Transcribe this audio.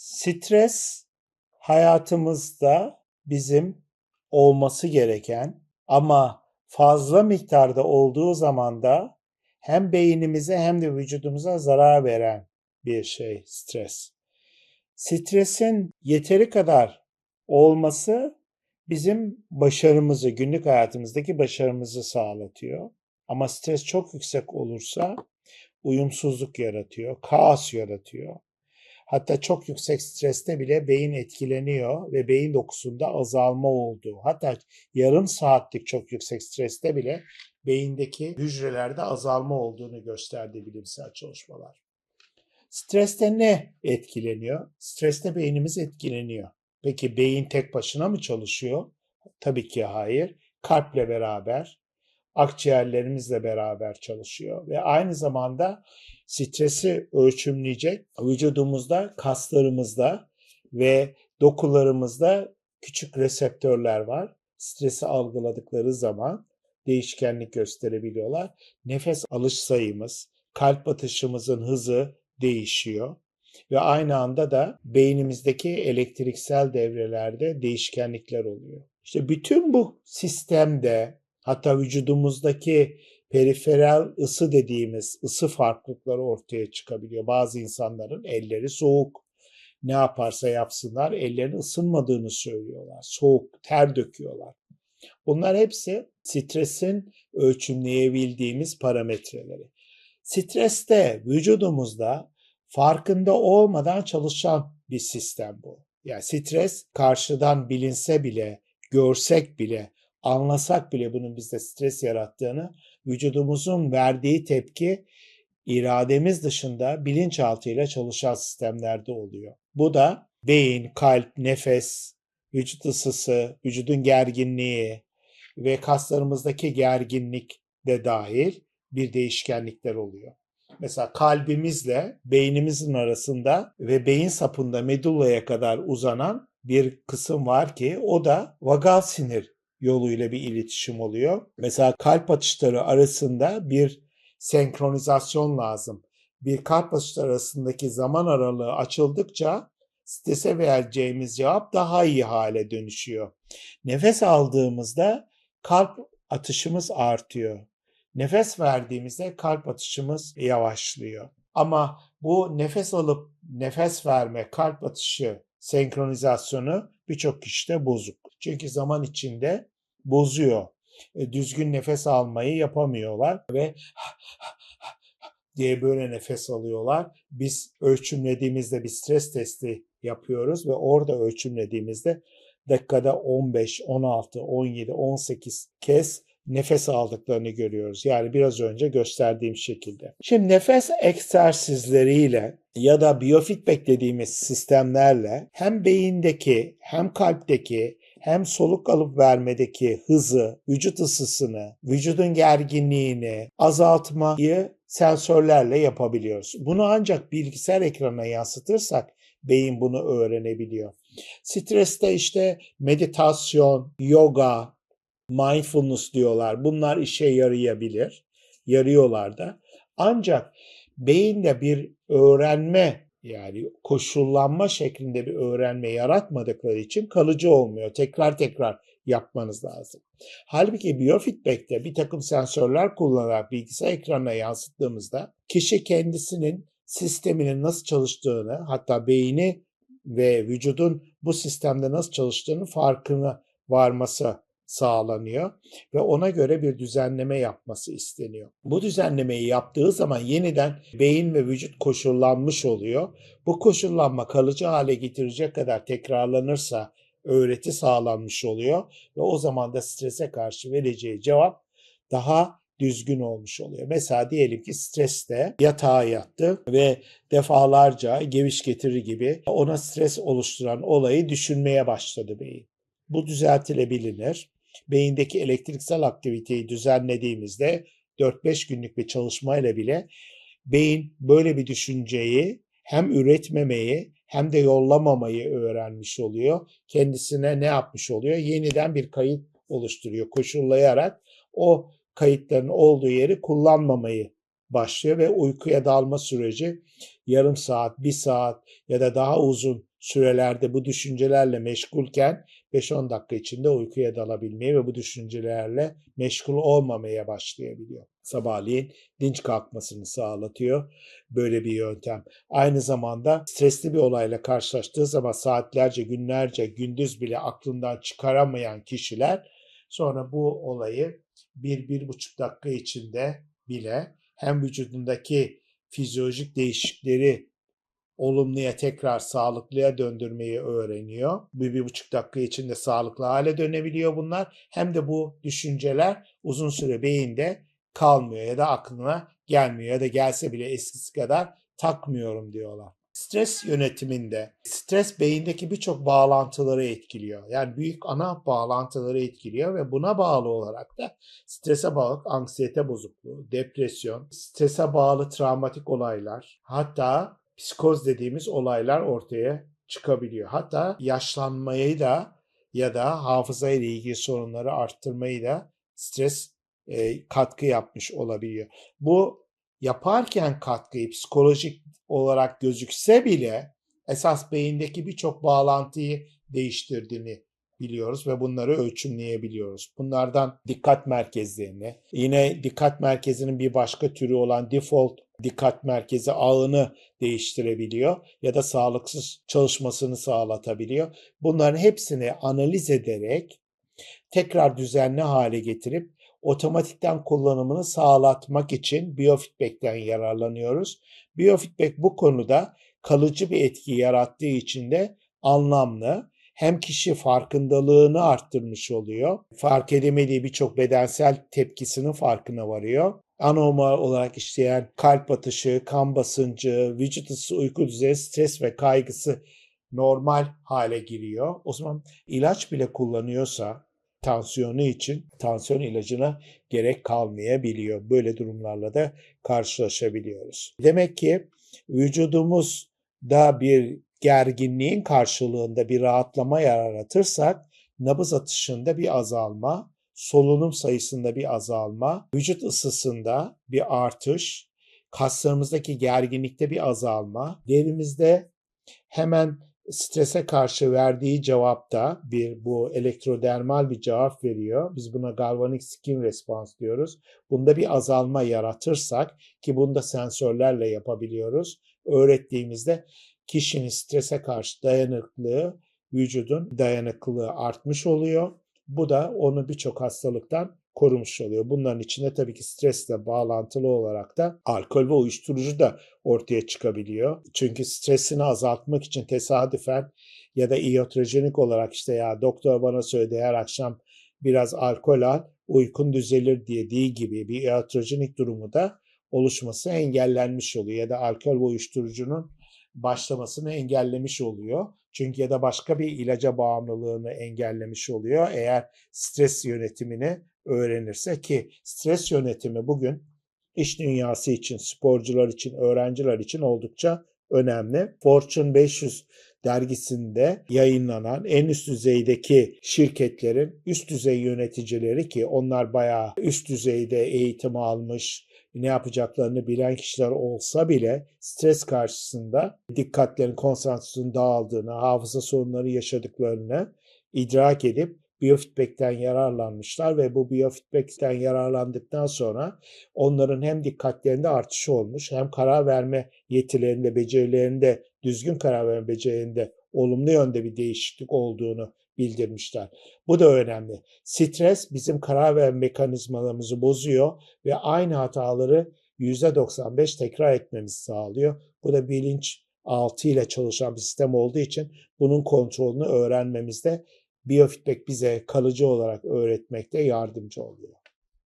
Stres hayatımızda bizim olması gereken ama fazla miktarda olduğu zaman da hem beynimize hem de vücudumuza zarar veren bir şey stres. Stresin yeteri kadar olması bizim başarımızı, günlük hayatımızdaki başarımızı sağlatıyor. Ama stres çok yüksek olursa uyumsuzluk yaratıyor, kaos yaratıyor. Hatta çok yüksek streste bile beyin etkileniyor ve beyin dokusunda azalma olduğu. Hatta yarım saatlik çok yüksek streste bile beyindeki hücrelerde azalma olduğunu gösterdi bilimsel çalışmalar. Streste ne etkileniyor? Streste beynimiz etkileniyor. Peki beyin tek başına mı çalışıyor? Tabii ki hayır. Kalple beraber, akciğerlerimizle beraber çalışıyor ve aynı zamanda stresi ölçümleyecek vücudumuzda, kaslarımızda ve dokularımızda küçük reseptörler var. Stresi algıladıkları zaman değişkenlik gösterebiliyorlar. Nefes alış sayımız, kalp atışımızın hızı değişiyor ve aynı anda da beynimizdeki elektriksel devrelerde değişkenlikler oluyor. İşte bütün bu sistemde hatta vücudumuzdaki periferal ısı dediğimiz ısı farklılıkları ortaya çıkabiliyor. Bazı insanların elleri soğuk. Ne yaparsa yapsınlar ellerinin ısınmadığını söylüyorlar. Soğuk, ter döküyorlar. Bunlar hepsi stresin ölçümleyebildiğimiz parametreleri. Streste vücudumuzda farkında olmadan çalışan bir sistem bu. Yani stres karşıdan bilinse bile, görsek bile, anlasak bile bunun bizde stres yarattığını, vücudumuzun verdiği tepki irademiz dışında bilinçaltıyla çalışan sistemlerde oluyor. Bu da beyin, kalp, nefes, vücut ısısı, vücudun gerginliği ve kaslarımızdaki gerginlik de dahil bir değişkenlikler oluyor. Mesela kalbimizle beynimizin arasında ve beyin sapında medullaya kadar uzanan bir kısım var ki o da vagal sinir yoluyla bir iletişim oluyor. Mesela kalp atışları arasında bir senkronizasyon lazım. Bir kalp atışları arasındaki zaman aralığı açıldıkça strese vereceğimiz cevap daha iyi hale dönüşüyor. Nefes aldığımızda kalp atışımız artıyor. Nefes verdiğimizde kalp atışımız yavaşlıyor. Ama bu nefes alıp nefes verme, kalp atışı senkronizasyonu birçok kişide bozuk. Çünkü zaman içinde bozuyor. E, düzgün nefes almayı yapamıyorlar ve diye böyle nefes alıyorlar. Biz ölçümlediğimizde bir stres testi yapıyoruz ve orada ölçümlediğimizde dakikada 15, 16, 17, 18 kez nefes aldıklarını görüyoruz. Yani biraz önce gösterdiğim şekilde. Şimdi nefes egzersizleriyle ya da biofeedback dediğimiz sistemlerle hem beyindeki hem kalpteki hem soluk alıp vermedeki hızı, vücut ısısını, vücudun gerginliğini azaltmayı sensörlerle yapabiliyoruz. Bunu ancak bilgisayar ekranına yansıtırsak beyin bunu öğrenebiliyor. Streste işte meditasyon, yoga, mindfulness diyorlar. Bunlar işe yarayabilir. Yarıyorlar da. Ancak beyinde bir öğrenme yani koşullanma şeklinde bir öğrenme yaratmadıkları için kalıcı olmuyor. Tekrar tekrar yapmanız lazım. Halbuki biofeedback'te bir takım sensörler kullanarak bilgisayar ekranına yansıttığımızda kişi kendisinin sisteminin nasıl çalıştığını hatta beyni ve vücudun bu sistemde nasıl çalıştığını farkına varması sağlanıyor ve ona göre bir düzenleme yapması isteniyor. Bu düzenlemeyi yaptığı zaman yeniden beyin ve vücut koşullanmış oluyor. Bu koşullanma kalıcı hale getirecek kadar tekrarlanırsa öğreti sağlanmış oluyor ve o zaman da strese karşı vereceği cevap daha düzgün olmuş oluyor. Mesela diyelim ki streste yatağa yattı ve defalarca geviş getiri gibi ona stres oluşturan olayı düşünmeye başladı beyin. Bu düzeltilebilir beyindeki elektriksel aktiviteyi düzenlediğimizde 4-5 günlük bir çalışmayla bile beyin böyle bir düşünceyi hem üretmemeyi hem de yollamamayı öğrenmiş oluyor. Kendisine ne yapmış oluyor? Yeniden bir kayıt oluşturuyor koşullayarak o kayıtların olduğu yeri kullanmamayı başlıyor ve uykuya dalma süreci yarım saat, bir saat ya da daha uzun sürelerde bu düşüncelerle meşgulken 5-10 dakika içinde uykuya dalabilmeye ve bu düşüncelerle meşgul olmamaya başlayabiliyor. Sabahleyin dinç kalkmasını sağlatıyor böyle bir yöntem. Aynı zamanda stresli bir olayla karşılaştığı zaman saatlerce, günlerce, gündüz bile aklından çıkaramayan kişiler sonra bu olayı bir, bir buçuk dakika içinde bile hem vücudundaki fizyolojik değişiklikleri olumluya tekrar sağlıklıya döndürmeyi öğreniyor. Bir, bir buçuk dakika içinde sağlıklı hale dönebiliyor bunlar. Hem de bu düşünceler uzun süre beyinde kalmıyor ya da aklına gelmiyor ya da gelse bile eskisi kadar takmıyorum diyorlar. Stres yönetiminde stres beyindeki birçok bağlantıları etkiliyor. Yani büyük ana bağlantıları etkiliyor ve buna bağlı olarak da strese bağlı anksiyete bozukluğu, depresyon, strese bağlı travmatik olaylar, hatta psikoz dediğimiz olaylar ortaya çıkabiliyor. Hatta yaşlanmayı da ya da hafıza ile ilgili sorunları arttırmayı da stres e, katkı yapmış olabiliyor. Bu yaparken katkıyı psikolojik olarak gözükse bile esas beyindeki birçok bağlantıyı değiştirdiğini biliyoruz ve bunları ölçümleyebiliyoruz. Bunlardan dikkat merkezlerini, yine dikkat merkezinin bir başka türü olan default dikkat merkezi ağını değiştirebiliyor ya da sağlıksız çalışmasını sağlatabiliyor. Bunların hepsini analiz ederek tekrar düzenli hale getirip otomatikten kullanımını sağlatmak için biofeedback'ten yararlanıyoruz. Biofeedback bu konuda kalıcı bir etki yarattığı için de anlamlı. Hem kişi farkındalığını arttırmış oluyor. Fark edemediği birçok bedensel tepkisinin farkına varıyor. Anormal olarak işleyen kalp atışı, kan basıncı, vücut ısı, uyku düzeyi, stres ve kaygısı normal hale giriyor. O zaman ilaç bile kullanıyorsa tansiyonu için tansiyon ilacına gerek kalmayabiliyor. Böyle durumlarla da karşılaşabiliyoruz. Demek ki vücudumuzda bir gerginliğin karşılığında bir rahatlama yaratırsak nabız atışında bir azalma, solunum sayısında bir azalma, vücut ısısında bir artış, kaslarımızdaki gerginlikte bir azalma, derimizde hemen strese karşı verdiği cevapta bir bu elektrodermal bir cevap veriyor. Biz buna galvanic skin response diyoruz. Bunda bir azalma yaratırsak ki bunu da sensörlerle yapabiliyoruz. Öğrettiğimizde kişinin strese karşı dayanıklılığı, vücudun dayanıklılığı artmış oluyor. Bu da onu birçok hastalıktan korumuş oluyor. Bunların içinde tabii ki stresle bağlantılı olarak da alkol ve uyuşturucu da ortaya çıkabiliyor. Çünkü stresini azaltmak için tesadüfen ya da iatrojenik olarak işte ya doktor bana söyledi her akşam biraz alkol al uykun düzelir dediği gibi bir iatrojenik durumu da oluşması engellenmiş oluyor ya da alkol ve uyuşturucunun başlamasını engellemiş oluyor. Çünkü ya da başka bir ilaca bağımlılığını engellemiş oluyor eğer stres yönetimini öğrenirse ki stres yönetimi bugün iş dünyası için, sporcular için, öğrenciler için oldukça önemli. Fortune 500 dergisinde yayınlanan en üst düzeydeki şirketlerin üst düzey yöneticileri ki onlar bayağı üst düzeyde eğitim almış, ne yapacaklarını bilen kişiler olsa bile stres karşısında dikkatlerin konsantrasyonun dağıldığını, hafıza sorunları yaşadıklarını idrak edip biofeedback'ten yararlanmışlar ve bu biofeedback'ten yararlandıktan sonra onların hem dikkatlerinde artış olmuş hem karar verme yetilerinde, becerilerinde, düzgün karar verme becerilerinde olumlu yönde bir değişiklik olduğunu bildirmişler. Bu da önemli. Stres bizim karar verme mekanizmalarımızı bozuyor ve aynı hataları %95 tekrar etmemizi sağlıyor. Bu da bilinç altı ile çalışan bir sistem olduğu için bunun kontrolünü öğrenmemizde biofeedback bize kalıcı olarak öğretmekte yardımcı oluyor.